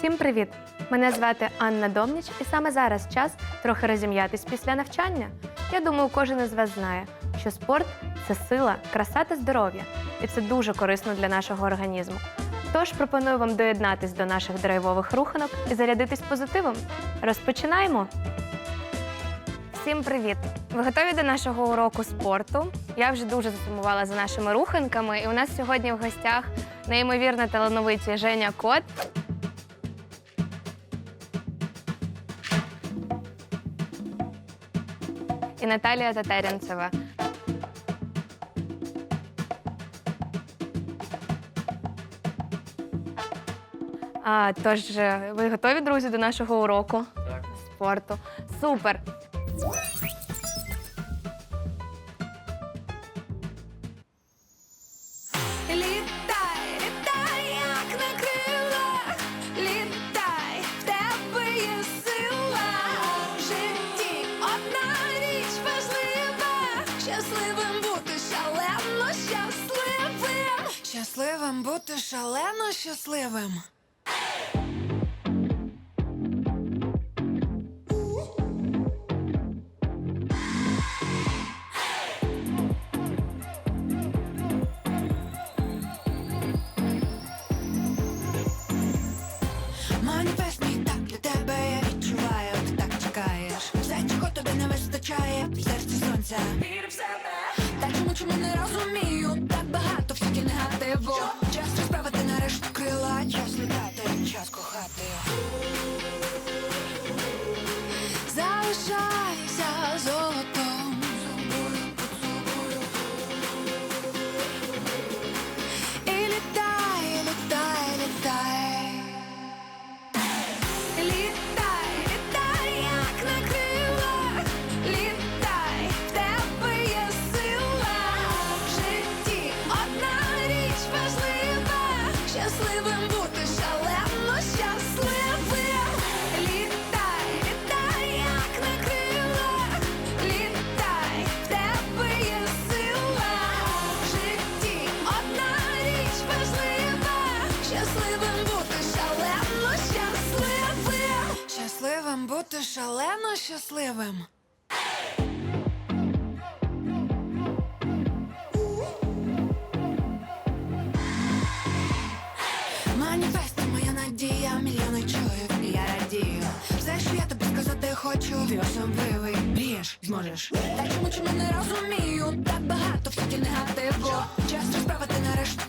Всім привіт! Мене звати Анна Домніч, і саме зараз час трохи розім'ятись після навчання. Я думаю, кожен із вас знає, що спорт це сила, краса та здоров'я, і це дуже корисно для нашого організму. Тож пропоную вам доєднатись до наших драйвових руханок і зарядитись позитивом. Розпочинаємо! Всім привіт! Ви готові до нашого уроку спорту? Я вже дуже засумувала за нашими руханками, і у нас сьогодні в гостях неймовірно талановиті Женя Кот. І Наталія Татарянцева. А, тож, е, ви готові, друзі, до нашого уроку Так. спорту? Супер! Бути шалено щасливим. Маніфест тебе я так чекаєш. Все, чого тобі не вистачає, в серці сонця. Щасливим. Маніфест моя надія, мільйони чують, і я радію. Все, що я тобі сказати хочу, ти особливий, мрієш, зможеш. Та чому чому не розумію? Так багато в світі негативу. Час розправити нарешті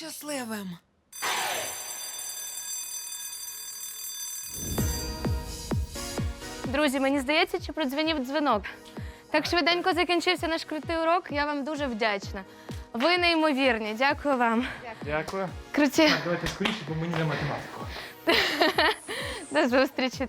щасливим. Друзі, мені здається, чи продзвенів дзвінок. Так швиденько закінчився наш крутий урок. Я вам дуже вдячна. Ви неймовірні. Дякую вам. Дякую. Круті. Давайте скоріше, бо мені на математику. До зустрічі.